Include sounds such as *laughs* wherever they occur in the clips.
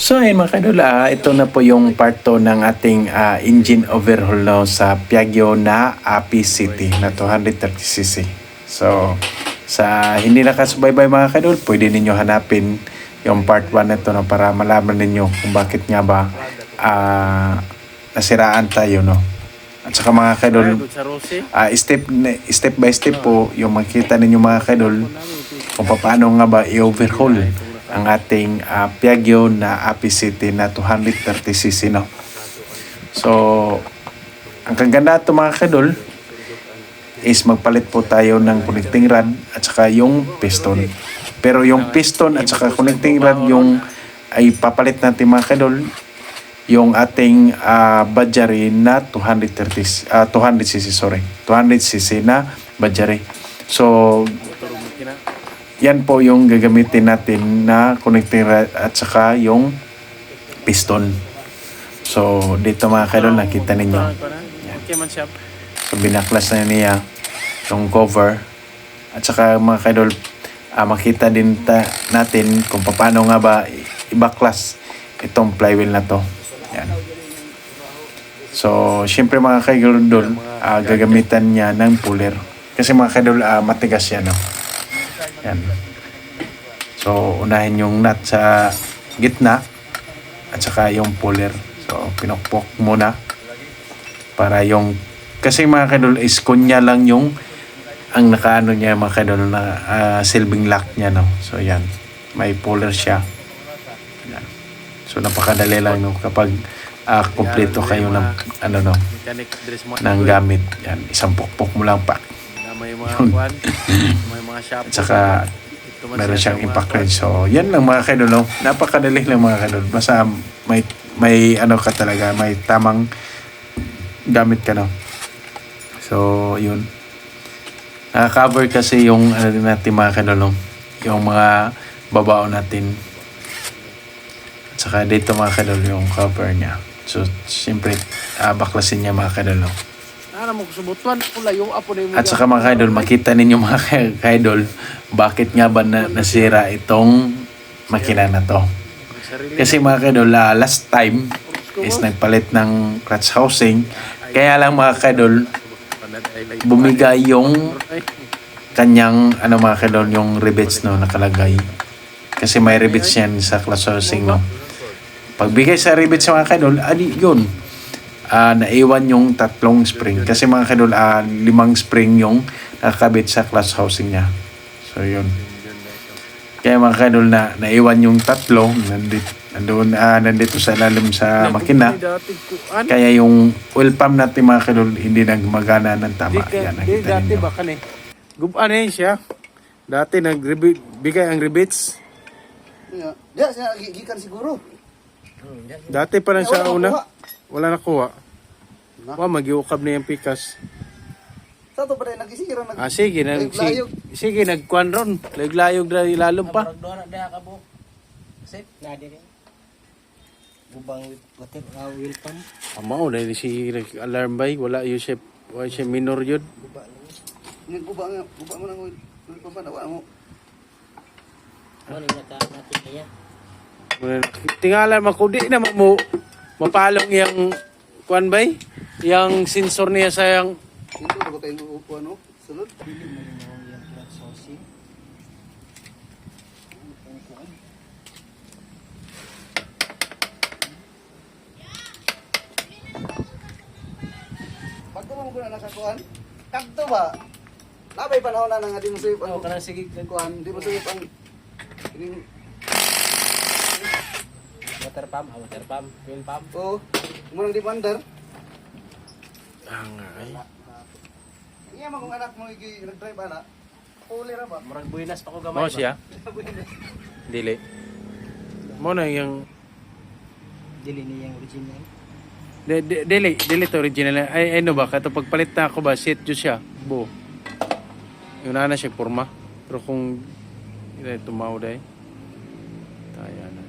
So ayun mga kadol, ah, ito na po yung part 2 ng ating ah, engine overhaul no, sa Piaggio na Api City na 230cc. So sa hindi nakasubaybay mga kadol, pwede ninyo hanapin yung part 1 nito no, para malaman ninyo kung bakit nga ba ah, nasiraan tayo no. At saka mga Rose. ah, step step by step po yung makita ninyo mga kadol kung paano nga ba i-overhaul ang ating ah, Piaggio na Api City na 230cc no. So, ang kaganda ito mga kadol is magpalit po tayo ng connecting rod at saka yung piston. Pero yung piston at saka connecting rod yung ay papalit natin mga kadol yung ating ah, Badjari na 230 ah, 200cc sorry 200cc na Badjari. So, yan po yung gagamitin natin na connecting rod at saka yung piston. So, dito mga kadol, nakita ninyo. Siya. So, binaklas na niya yung cover. At saka mga kadol, ah, makita din ta- natin kung paano nga ba ibaklas itong flywheel na to. Yan. So, syempre mga kadol, ah, gagamitan niya ng puller. Kasi mga kadol, ah, matigas yan. No? Yan. So, unahin yung nut sa gitna at saka yung puller. So, pinokpok muna para yung kasi mga kadol is kunya lang yung ang nakaano niya mga kadol na ah, silbing lock niya no. So, yan. May puller siya. Yan. So, napakadali lang no kapag ah, kumpleto kayo ng ano no ng gamit. Yan, isang pokpok mo lang pa. May mga kwan. May mga shop. At saka meron siyang impact wrench. So, yan lang mga kadol. No? Napakadali lang mga kadol. Basta may, may ano ka talaga, may tamang gamit ka no. So, yun. Naka-cover kasi yung ano din natin mga kadol. No? Yung mga babao natin. At saka dito mga kadol yung cover niya. So, siyempre, ah, baklasin niya mga kadol. Ano mo kusubutuan ko layo apo na yung At saka mga kaidol, makita ninyo mga ka- *laughs* kaidol, bakit nga ba na, nasira itong makina na to. Kasi mga kaidol, ah, last time is nagpalit ng clutch housing. Kaya lang mga kaidol, bumigay yung kanyang ano mga kaidol, yung rivets no, nakalagay. Kasi may rivets yan sa clutch housing no. Pagbigay sa rivets mga kaidol, adi yun. Ah, naiwan yung tatlong spring. Kasi mga kadol, ah, limang spring yung nakakabit sa clutch housing niya. So, yun. Kaya mga kadol, na, naiwan yung tatlo. Nandito, nandun, ah, nandito sa lalim sa makina. Kaya yung oil pump natin mga kadol, hindi nagmagana ng tama. Yan, Di, nakita dati ninyo. baka eh siya. Dati nagbigay ang rebates. Ya, dia saya gigikan siguro. Dati pa lang siya una. Wala nakuha. Na? Wa magiukab na yung pikas. Sa to pa rin nagisira nag. Ah sige nag Layog, layog. sige, sige nagkuan ron. Layog-layog na ilalom pa. Dora dia ka bu. Sip na dia. Bubang water uh, wheel pump. Amo na si alarm bay wala yung siya wala siya minor yun. Buba lang. Ning guba nga, guba mo nang ul pa ba dawa mo. Ano nata natin kaya? Tingala man ko di na mo mapalong yang kuan bay yang sensor niya sa yang Ito ba kay upo ano? Yung housing. Pagko mo ko na nakakuan. Kadto ba? Labay panahon na nga di mo suyop Oh, ang kana sige kuan, di mo suyop ang water pump, ah, water pump, wheel pump. oh, mo nang di ah, nga, ay. Iya mo kung anak mo igi nag-drive ana. Uli ra ba? Murag buinas pa ko Mo gamay. siya *laughs* dili. Mo na yung Dili ni yung original. De, de, dili, dili to original. Ay, ano ba, kato pagpalit na ako ba, set jud siya, buo. Yung na siya forma. Pero kung ito tumaw day. Taya na.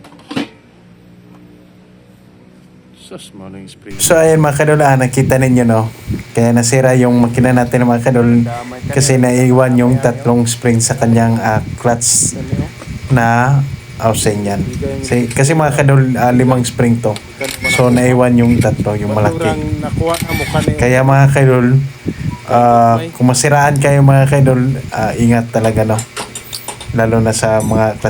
Sus. So ayun mga kadol, ah, nakita ninyo no. Kaya nasira yung makina natin mga kadol kasi naiwan yung tatlong spring sa kanyang ah, clutch na housing yan. Kasi, kasi mga kadol, ah, limang spring to. So, naiwan yung tatlo, yung malaki. Nakuha na Kaya mga kaidol, ah, kung masiraan kayo mga kaidol, ah, ingat talaga no. Lalo na sa mga